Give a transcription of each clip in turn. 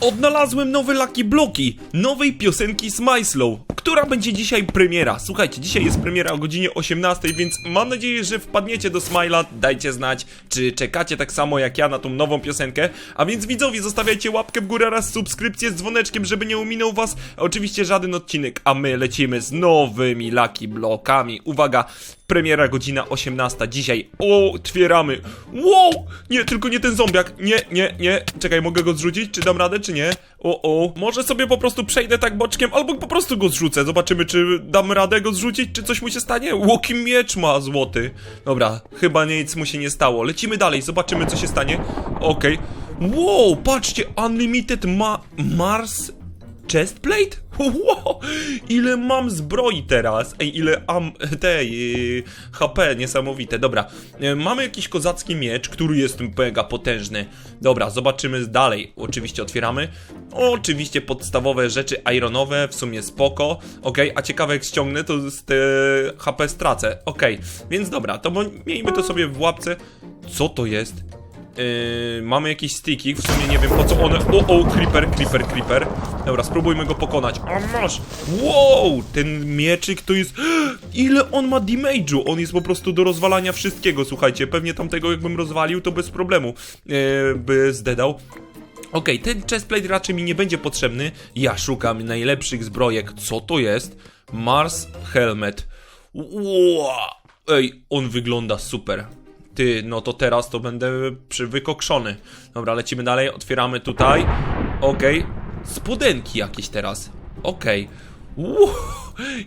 Odnalazłem nowe Lucky Bloki, nowej piosenki Smyslow, która będzie dzisiaj premiera. Słuchajcie, dzisiaj jest premiera o godzinie 18, więc mam nadzieję, że wpadniecie do Smila, dajcie znać, czy czekacie tak samo jak ja na tą nową piosenkę. A więc widzowie, zostawiajcie łapkę w górę oraz subskrypcję z dzwoneczkiem, żeby nie ominął was oczywiście żaden odcinek, a my lecimy z nowymi Lucky Blokami. Uwaga, premiera godzina 18, dzisiaj otwieramy. Wow, nie, tylko nie ten zombiak, nie, nie, nie, czekaj, mogę go zrzucić, czy dam radę, czy nie? O, o, może sobie po prostu przejdę tak boczkiem, albo po prostu go zrzucę, zobaczymy, czy dam radę go zrzucić, czy coś mu się stanie. Łoki miecz ma złoty. Dobra, chyba nic mu się nie stało. Lecimy dalej, zobaczymy, co się stanie. Okej. Wow, patrzcie, Unlimited ma Mars Chestplate? Wow, ile mam zbroi teraz? Ej, ile am... tej... Yy, HP, niesamowite. Dobra, yy, mamy jakiś kozacki miecz, który jest mega potężny. Dobra, zobaczymy dalej. Oczywiście otwieramy. Oczywiście podstawowe rzeczy ironowe, w sumie spoko. Okej, a ciekawe jak ściągnę, to z te HP stracę. Okej, więc dobra, to miejmy to sobie w łapce. Co to jest? Yy, mamy jakiś sticky, w sumie nie wiem po co one... O, o, creeper, creeper, creeper. Dobra, spróbujmy go pokonać. A masz! Wow! Ten mieczyk to jest... Ile on ma damage'u? On jest po prostu do rozwalania wszystkiego, słuchajcie. Pewnie tamtego jakbym rozwalił, to bez problemu yy, by zdedał. Okej, ten chestplate raczej mi nie będzie potrzebny. Ja szukam najlepszych zbrojek. Co to jest? Mars Helmet. Wow! Ej, on wygląda super. Ty, no to teraz to będę przy wykokszony. Dobra, lecimy dalej, otwieramy tutaj. Okej. Spodenki jakieś teraz. Okej. Wow,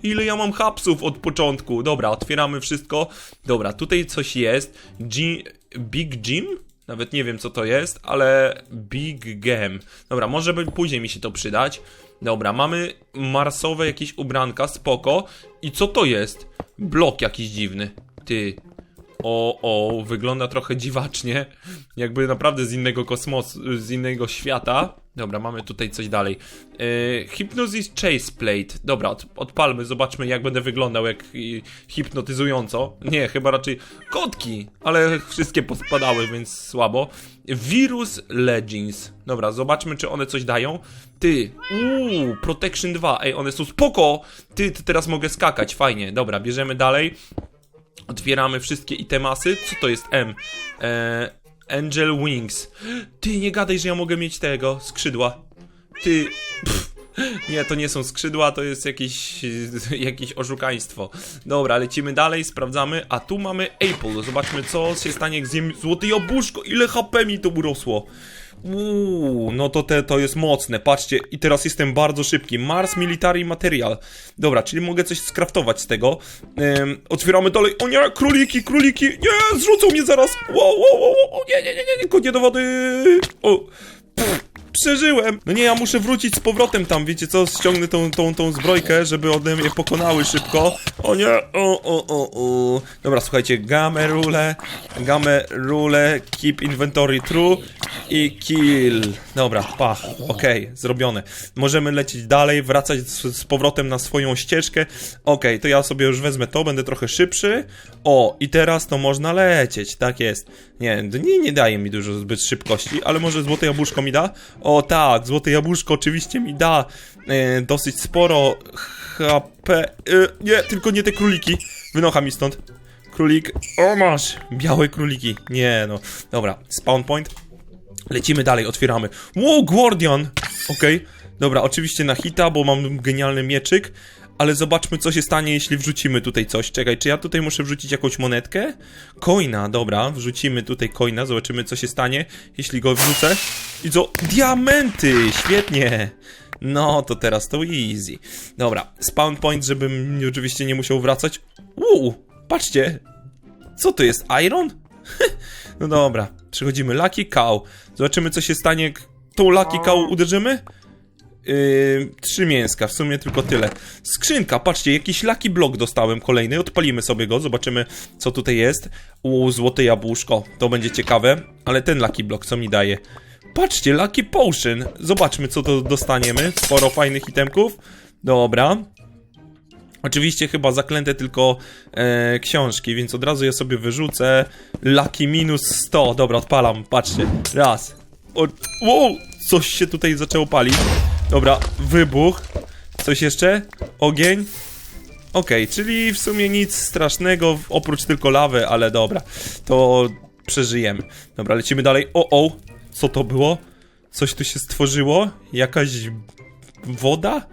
ile ja mam hapsów od początku. Dobra, otwieramy wszystko. Dobra, tutaj coś jest. G Big Jim? Nawet nie wiem co to jest, ale Big Game. Dobra, może później mi się to przydać. Dobra, mamy marsowe jakieś ubranka, spoko. I co to jest? Blok jakiś dziwny. Ty, o, o, wygląda trochę dziwacznie. Jakby naprawdę z innego kosmosu, z innego świata. Dobra, mamy tutaj coś dalej. Yy, Hypnosis Chase Plate. Dobra, od, odpalmy, zobaczmy jak będę wyglądał, jak hipnotyzująco. Nie, chyba raczej kotki, ale wszystkie pospadały, więc słabo. Virus Legends. Dobra, zobaczmy czy one coś dają. Ty, uuu, Protection 2. Ej, one są spoko. Ty, ty teraz mogę skakać, fajnie. Dobra, bierzemy dalej. Otwieramy wszystkie itemasy. Co to jest M? Eee, Angel Wings. Ty, nie gadaj, że ja mogę mieć tego, skrzydła. Ty... Pff. Nie, to nie są skrzydła, to jest jakieś, jakieś oszukaństwo. Dobra, lecimy dalej, sprawdzamy. A tu mamy Apple. Zobaczmy, co się stanie, jak zjem złote jabłuszko. Ile HP mi to urosło. Uuu, no to te, to jest mocne, patrzcie, i teraz jestem bardzo szybki. Mars Military Material. Dobra, czyli mogę coś skraftować z tego. Otwieramy dalej. O nie, króliki, króliki, nie, zrzucą mnie zaraz. Wow, wow, wow, wow, nie, nie, nie, nie, nie, nie do wody. O, pff, przeżyłem. No nie, ja muszę wrócić z powrotem tam, wiecie co, ściągnę tą, tą, tą zbrojkę, żeby one mnie pokonały szybko. O nie, o, o, o, o. Dobra, słuchajcie, game rule, game rule, keep inventory true i kill. Dobra, pach, okej, zrobione. Możemy lecieć dalej, wracać z, z powrotem na swoją ścieżkę. Okej, to ja sobie już wezmę to, będę trochę szybszy. O, i teraz to można lecieć, tak jest. Nie, nie, nie daje mi dużo zbyt szybkości, ale może złote jabłuszko mi da? O tak, złote jabłuszko oczywiście mi da e, dosyć sporo HP. E, nie, tylko nie te króliki. Wynocha mi stąd. Królik. O, masz! Białe króliki. Nie, no. Dobra, spawn point. Lecimy dalej, otwieramy. Wow, Guardian! Okej. Dobra, oczywiście na hita, bo mam genialny mieczyk. Ale zobaczmy, co się stanie, jeśli wrzucimy tutaj coś. Czekaj, czy ja tutaj muszę wrzucić jakąś monetkę? Coina, dobra, wrzucimy tutaj coina, zobaczymy, co się stanie, jeśli go wrzucę. I co? Diamenty! Świetnie! No, to teraz to easy. Dobra, spawn point, żebym oczywiście nie musiał wracać. Uuu, patrzcie! Co to jest, iron? No dobra, przechodzimy. Lucky Cow. Zobaczymy, co się stanie, tą Lucky Cow uderzymy. Yy, trzy mięska, w sumie tylko tyle. Skrzynka, patrzcie, jakiś Lucky Block dostałem kolejny. Odpalimy sobie go, zobaczymy, co tutaj jest. U, złote jabłuszko, to będzie ciekawe. Ale ten Lucky Block, co mi daje? Patrzcie, Lucky Potion. Zobaczmy, co to dostaniemy. Sporo fajnych itemków. Dobra. Oczywiście chyba zaklęte tylko e, książki, więc od razu je sobie wyrzucę. Lucky minus 100. Dobra, odpalam, patrzcie. Raz, O, wow, coś się tutaj zaczęło palić. Dobra, wybuch. Coś jeszcze? Ogień? Okej, czyli w sumie nic strasznego, oprócz tylko lawy, ale dobra, to przeżyjemy. Dobra, lecimy dalej. O, o, co to było? Coś tu się stworzyło? Jakaś woda?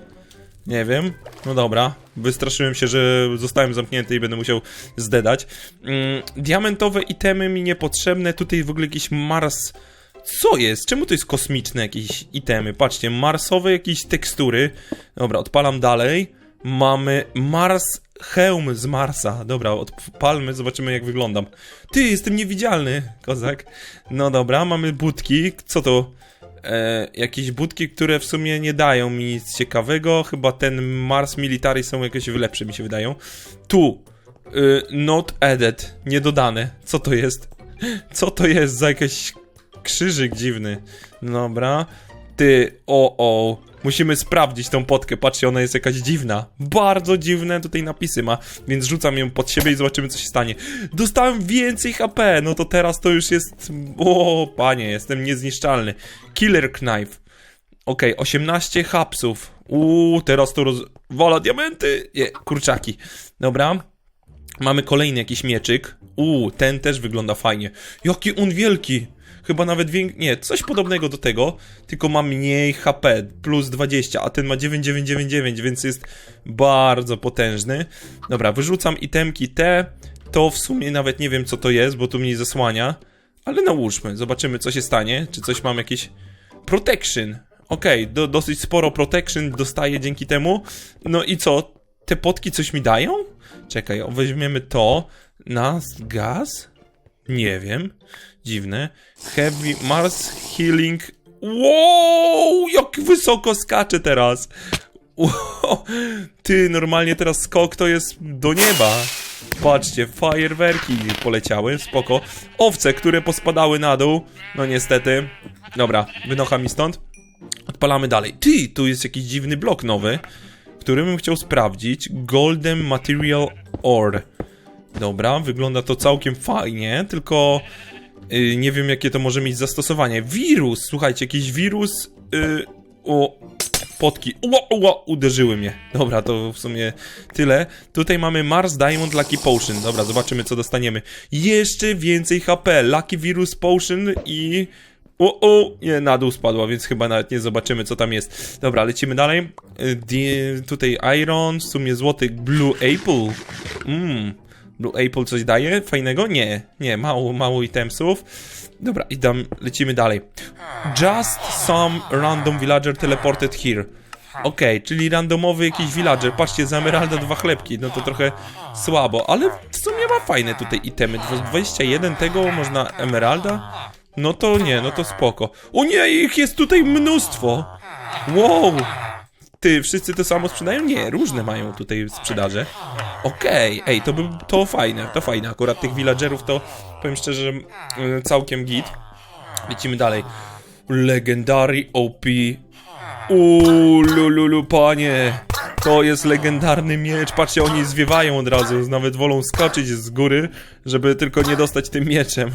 Nie wiem. No dobra, wystraszyłem się, że zostałem zamknięty i będę musiał zdedać. Mm, diamentowe itemy mi niepotrzebne, tutaj w ogóle jakiś Mars... Co jest? Czemu to jest kosmiczne jakieś itemy? Patrzcie, marsowe jakieś tekstury. Dobra, odpalam dalej. Mamy Mars hełm z Marsa. Dobra, odpalmy, zobaczymy jak wyglądam. Ty, jestem niewidzialny, kozak. No dobra, mamy budki. Co to? E, jakieś budki, które w sumie nie dają mi nic ciekawego. Chyba ten Mars Military są jakieś lepsze, mi się wydają. Tu. Y, not added. Niedodane. Co to jest? Co to jest za jakiś krzyżyk dziwny? Dobra. Ty, o, o. Musimy sprawdzić tą potkę. Patrzcie, ona jest jakaś dziwna. Bardzo dziwne tutaj napisy ma, więc rzucam ją pod siebie i zobaczymy, co się stanie. Dostałem więcej HP, no to teraz to już jest. O, panie, jestem niezniszczalny. Killer Knife. Okej, 18 hapsów. Uuu, teraz to rozwala diamenty. Nie, kurczaki. Dobra. Mamy kolejny jakiś mieczyk. Uuu, ten też wygląda fajnie. Jaki on wielki! Chyba nawet większy. Nie, coś podobnego do tego, tylko ma mniej HP, plus 20, a ten ma 9999, więc jest bardzo potężny. Dobra, wyrzucam itemki te. To w sumie nawet nie wiem co to jest, bo tu mnie zasłania. Ale nałóżmy, zobaczymy co się stanie. Czy coś mam jakieś. Protection. Okej, do, dosyć sporo protection dostaję dzięki temu. No i co? Te potki coś mi dają? Czekaj, weźmiemy to. Na gaz? Nie wiem. Dziwne. Heavy Mars Healing. Wow! Jak wysoko skacze teraz! Wow, ty, normalnie teraz skok to jest do nieba. Patrzcie, fajerwerki poleciały, spoko. Owce, które pospadały na dół. No niestety. Dobra, wynocha mi stąd. Odpalamy dalej. Ty, tu jest jakiś dziwny blok nowy, który bym chciał sprawdzić. Golden Material Ore. Dobra, wygląda to całkiem fajnie, tylko y, nie wiem jakie to może mieć zastosowanie. Wirus, słuchajcie, jakiś wirus. y, o, potki. Ło, ło, uderzyły mnie. Dobra, to w sumie tyle. Tutaj mamy Mars Diamond Lucky Potion. Dobra, zobaczymy co dostaniemy. Jeszcze więcej HP. Lucky Virus Potion i... O, o, nie, na dół spadła, więc chyba nawet nie zobaczymy, co tam jest. Dobra, lecimy dalej. Y, di- tutaj Iron, w sumie złoty Blue Apple. Mmm. Blue Apple coś daje? Fajnego? Nie, nie, mało, mało itemsów. Dobra, i lecimy dalej. Just some random villager teleported here. Okej, czyli randomowy jakiś villager. Patrzcie, za emeralda dwa chlebki. No to trochę słabo, ale w sumie ma fajne tutaj itemy. Dwa- 21 tego można emeralda? No to nie, no to spoko. O nie, ich jest tutaj mnóstwo! Wow! Ty, wszyscy to samo sprzedają? Nie, różne mają tutaj sprzedaże. Okej, ej, to by, to fajne, to fajne. Akurat tych villagerów to, powiem szczerze, y, całkiem git. Lecimy dalej. Legendary OP. Uuu, lululu, panie. To jest legendarny miecz. Patrzcie, oni zwiewają od razu. Nawet wolą skoczyć z góry, żeby tylko nie dostać tym mieczem.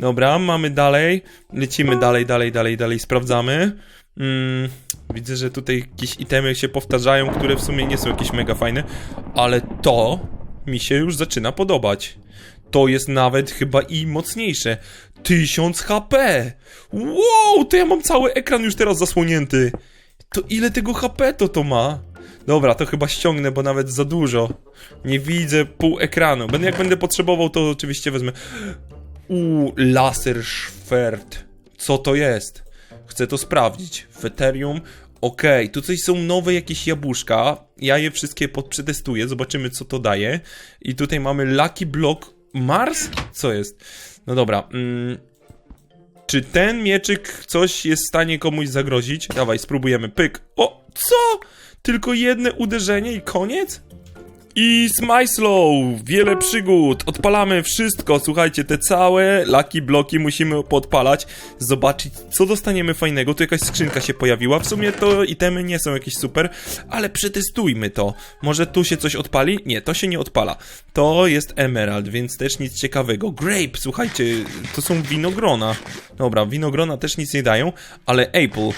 Dobra, mamy dalej. Lecimy dalej, dalej, dalej, dalej. Sprawdzamy. Mm, widzę, że tutaj jakieś itemy się powtarzają, które w sumie nie są jakieś mega fajne. Ale to mi się już zaczyna podobać. To jest nawet chyba i mocniejsze. 1000 HP! Wow, to ja mam cały ekran już teraz zasłonięty. To ile tego HP to to ma? Dobra, to chyba ściągnę, bo nawet za dużo. Nie widzę pół ekranu. Będę, jak będę potrzebował, to oczywiście wezmę. Uuu, laser szwert. Co to jest? Chcę to sprawdzić. W Ethereum. Okej, tu coś są nowe jakieś jabłuszka. Ja je wszystkie pod- przetestuję, zobaczymy co to daje. I tutaj mamy Lucky Block Mars? Co jest? No dobra. Mm, czy ten mieczyk coś jest w stanie komuś zagrozić? Dawaj, spróbujemy. Pyk. O, co? Tylko jedno uderzenie i koniec? I Smyslow, wiele przygód, odpalamy wszystko, słuchajcie, te całe laki bloki musimy podpalać, zobaczyć co dostaniemy fajnego, tu jakaś skrzynka się pojawiła, w sumie to itemy nie są jakieś super, ale przetestujmy to, może tu się coś odpali? Nie, to się nie odpala, to jest emerald, więc też nic ciekawego, grape, słuchajcie, to są winogrona, dobra, winogrona też nic nie dają, ale apple,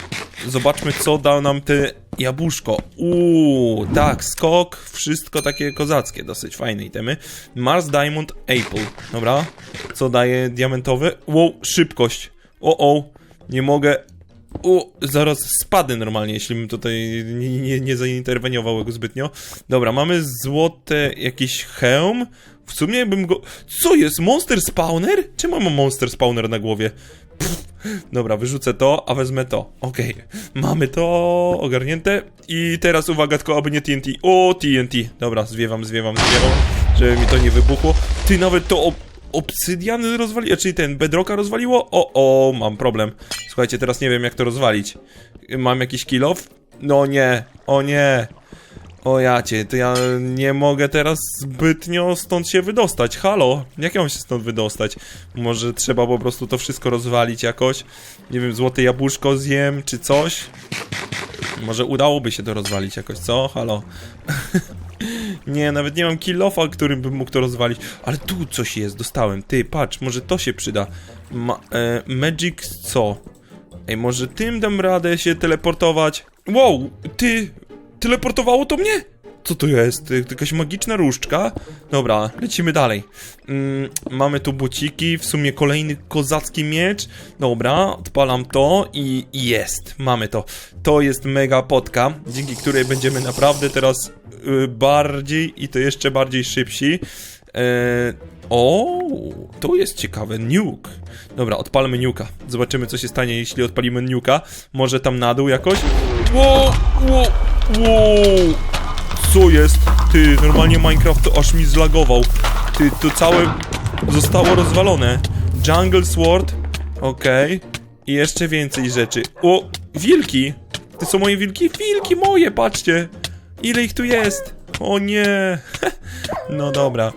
zobaczmy co da nam te Jabłuszko. Uuu, tak, skok, wszystko takie kozackie, dosyć fajne itemy. Mars Diamond Apple. Dobra, co daje diamentowy? Wow, szybkość. O, o, nie mogę. O, zaraz spadę normalnie, jeśli bym tutaj nie, nie, nie zainterweniował go zbytnio. Dobra, mamy złote jakiś hełm. W sumie bym go... Co jest? Monster Spawner? Czemu mam Monster Spawner na głowie? Dobra, wyrzucę to, a wezmę to. Okej, mamy to ogarnięte. I teraz uwaga, tylko aby nie TNT. O, TNT. Dobra, zwiewam, zwiewam, zwiewam, żeby mi to nie wybuchło. Ty, nawet to ob obsydian rozwaliło, czyli ten bedrocka rozwaliło? O, o, mam problem. Słuchajcie, teraz nie wiem jak to rozwalić. Mam jakiś kill off? No nie, o nie. O jacie, to ja nie mogę teraz zbytnio stąd się wydostać. Halo, jak ja mam się stąd wydostać? Może trzeba po prostu to wszystko rozwalić jakoś? Nie wiem, złote jabłuszko zjem, czy coś? Może udałoby się to rozwalić jakoś, co? Halo? nie, nawet nie mam kilofa, którym bym mógł to rozwalić. Ale tu coś jest, dostałem. Ty, patrz, może to się przyda. Ma, e, magic co? Ej, może tym dam radę się teleportować? Wow, ty, teleportowało to mnie? Co to jest? Y, Jakaś magiczna różdżka? Dobra, lecimy dalej. Mm, mamy tu buciki, w sumie kolejny kozacki miecz. Dobra, odpalam to i jest, mamy to. To jest mega potka, dzięki której będziemy naprawdę teraz y, bardziej i to jeszcze bardziej szybsi. E, o, to jest ciekawe. Nuke. Dobra, odpalmy nuka. Zobaczymy, co się stanie, jeśli odpalimy nuka. Może tam na dół jakoś? Wow, wow, wow. Co jest? Ty, normalnie Minecraft to aż mi zlagował. Ty, to całe zostało rozwalone. Jungle Sword. Okej. I jeszcze więcej rzeczy. O, wilki. To są moje wilki? Wilki moje, patrzcie. Ile ich tu jest? O nie. No dobra.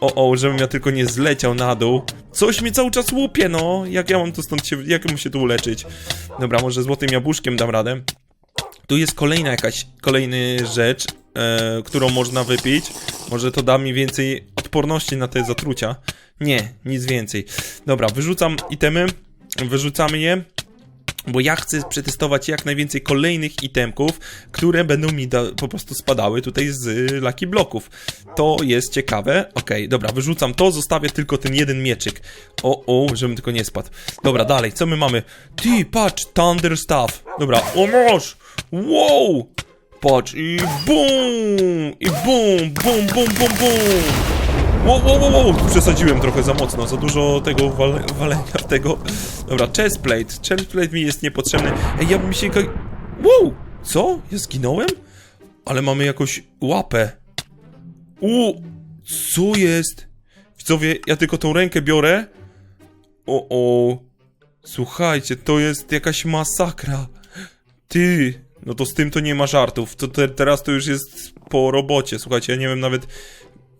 O, o, żebym ja tylko nie zleciał na dół. Coś mnie cały czas łupie, no. Jak ja mam to stąd się, jak mam się tu uleczyć? Dobra, może złotym jabłuszkiem dam radę. Tu jest kolejna jakaś, kolejny rzecz, e, którą można wypić. Może to da mi więcej odporności na te zatrucia. Nie, nic więcej. Dobra, wyrzucam itemy, wyrzucamy je. Bo ja chcę przetestować jak najwięcej kolejnych itemków, które będą mi po prostu spadały tutaj z Lucky Bloków. To jest ciekawe. Okej, dobra, wyrzucam to, zostawię tylko ten jeden mieczyk. O, o, żebym tylko nie spadł. Dobra, dalej, co my mamy? Ty, patrz, Thunder Staff. Dobra, o masz! Wow! Patrz, i bum! I bum, bum, bum, bum, bum! Wow, wow, wow, wow, przesadziłem trochę za mocno, za dużo tego wale, walenia tego. Dobra, chestplate, chestplate mi jest niepotrzebny. Ej, ja bym się... Wow, co? Ja zginąłem? Ale mamy jakąś łapę. U, co jest? Widzowie, ja tylko tą rękę biorę. O, o. Słuchajcie, to jest jakaś masakra. Ty, no to z tym to nie ma żartów. To te, teraz to już jest po robocie. Słuchajcie, ja nie wiem nawet.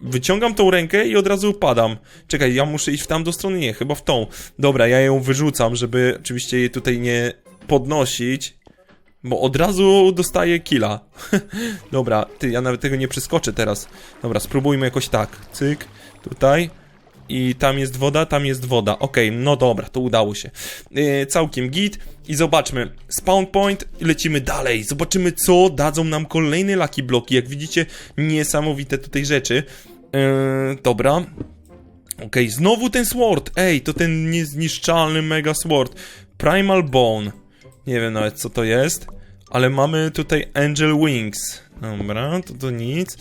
Wyciągam tą rękę i od razu upadam. Czekaj, ja muszę iść w tamtą stronę? Nie, chyba w tą. Dobra, ja ją wyrzucam, żeby oczywiście jej tutaj nie podnosić. Bo od razu dostaję killa. Dobra, ty, ja nawet tego nie przeskoczę teraz. Dobra, spróbujmy jakoś tak. Cyk, tutaj. I tam jest woda, tam jest woda. Okej, no dobra, to udało się. Yy, całkiem git. I zobaczmy. Spawn point lecimy dalej. Zobaczymy, co dadzą nam kolejne lucky bloki. Jak widzicie, niesamowite tutaj rzeczy. Yy, dobra. Okej, znowu ten sword. Ej, to ten niezniszczalny mega sword. Primal Bone. Nie wiem nawet co to jest. Ale mamy tutaj Angel Wings. Dobra, to to nic.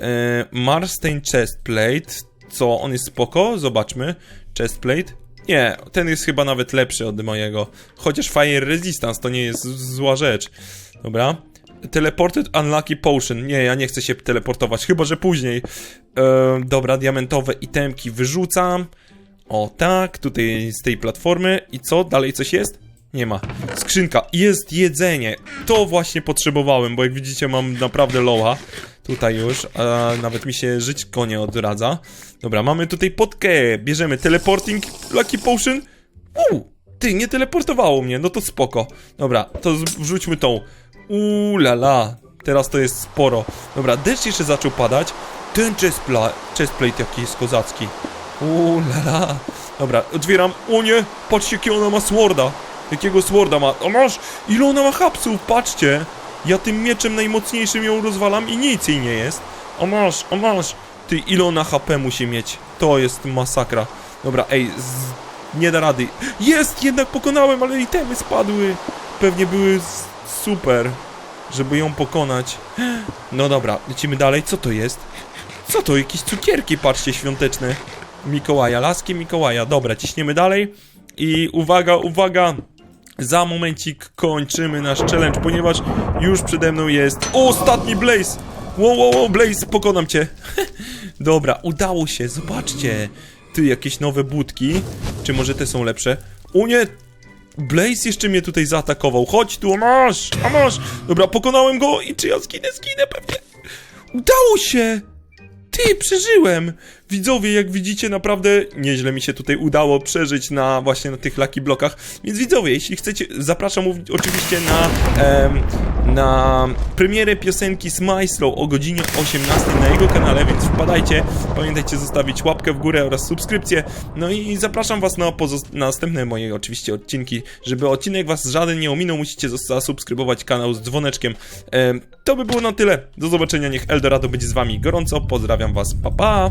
E, Marstein Chestplate. Co, on jest spoko? Zobaczmy. Chestplate. Nie, ten jest chyba nawet lepszy od mojego. Chociaż Fire Resistance to nie jest zła rzecz. Dobra. Teleported Unlucky Potion. Nie, ja nie chcę się teleportować, chyba że później. E, dobra, diamentowe itemki wyrzucam. O tak, tutaj z tej platformy. I co? Dalej coś jest? Nie ma. Skrzynka. Jest jedzenie. To właśnie potrzebowałem, bo jak widzicie mam naprawdę loła. Tutaj już. A nawet mi się żyćko nie odradza. Dobra, mamy tutaj potkę. Bierzemy teleporting Lucky Potion. Uuu, ty, nie teleportowało mnie. No to spoko. Dobra, to wrzućmy tą. Uuu, la la. Teraz to jest sporo. Dobra, deszcz jeszcze zaczął padać. Ten chestpla- chestplate jaki jest kozacki. Uuu, la la. Dobra, otwieram. O nie, patrzcie jakiego ona ma sworda. Jakiego sworda ma? O masz! Ile ona ma hapsów, patrzcie! Ja tym mieczem najmocniejszym ją rozwalam i nic jej nie jest. O masz, o masz! Ty, ile ona HP musi mieć? To jest masakra. Dobra, ej, z... nie da rady. Jest! Jednak pokonałem, ale itemy spadły. Pewnie były super, żeby ją pokonać. No dobra, lecimy dalej. Co to jest? Co to? Jakieś cukierki, patrzcie, świąteczne. Mikołaja, laski Mikołaja. Dobra, ciśniemy dalej. I uwaga, uwaga! Za momencik kończymy nasz challenge, ponieważ już przede mną jest ostatni Blaze! Wow, wow, wow, Blaze, pokonam cię! Dobra, udało się, zobaczcie! Ty, jakieś nowe budki. Czy może te są lepsze? O nie! Blaze jeszcze mnie tutaj zaatakował. Chodź tu, a masz! A masz! Dobra, pokonałem go i czy ja zginę? Zginę pewnie! Udało się! Ty, przeżyłem! Widzowie, jak widzicie, naprawdę nieźle mi się tutaj udało przeżyć na właśnie na tych Lucky Blockach. Więc widzowie, jeśli chcecie, zapraszam oczywiście na, em, na premierę piosenki Smile Slow o godzinie 18 na jego kanale, więc wpadajcie. Pamiętajcie zostawić łapkę w górę oraz subskrypcję. No i zapraszam was na, na następne moje oczywiście odcinki. Żeby odcinek was żaden nie ominął, musicie zas- zasubskrybować kanał z dzwoneczkiem. Em, to by było na tyle. Do zobaczenia, niech Eldorado będzie z wami gorąco. Pozdrawiam was, pa pa!